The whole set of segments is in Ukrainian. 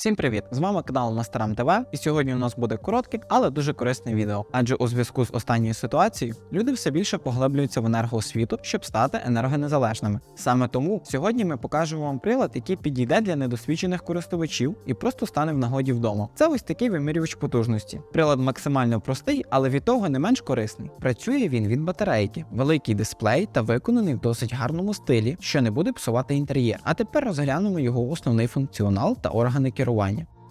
Всім привіт! З вами канал Мастерам ТВ, і сьогодні у нас буде коротке, але дуже корисне відео. Адже у зв'язку з останньою ситуацією люди все більше поглиблюються в енергоосвіту, щоб стати енергонезалежними. Саме тому сьогодні ми покажемо вам прилад, який підійде для недосвідчених користувачів і просто стане в нагоді вдома. Це ось такий вимірювач потужності. Прилад максимально простий, але від того не менш корисний. Працює він від батарейки, великий дисплей та виконаний в досить гарному стилі, що не буде псувати інтер'єр. А тепер розглянемо його основний функціонал та органи керування.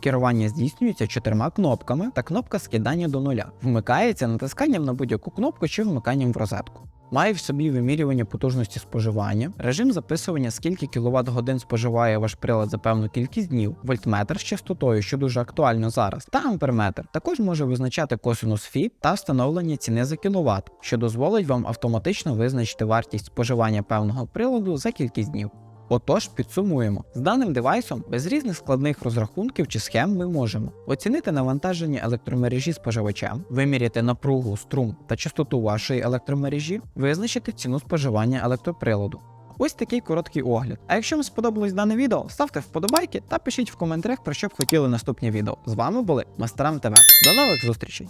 Керування здійснюється чотирма кнопками та кнопка скидання до нуля. Вмикається натисканням на будь-яку кнопку чи вмиканням в розетку. Має в собі вимірювання потужності споживання, режим записування, скільки кВт годин споживає ваш прилад за певну кількість днів, вольтметр з частотою, що дуже актуально зараз, та амперметр. Також може визначати косинус Фі та встановлення ціни за кіловат, що дозволить вам автоматично визначити вартість споживання певного приладу за кількість днів. Отож, підсумуємо, з даним девайсом без різних складних розрахунків чи схем ми можемо оцінити навантаження електромережі споживачем, виміряти напругу, струм та частоту вашої електромережі, визначити ціну споживання електроприладу. Ось такий короткий огляд. А якщо вам сподобалось дане відео, ставте вподобайки та пишіть в коментарях про що б хотіли наступні відео. З вами були Мастерам ТВ. До нових зустрічей!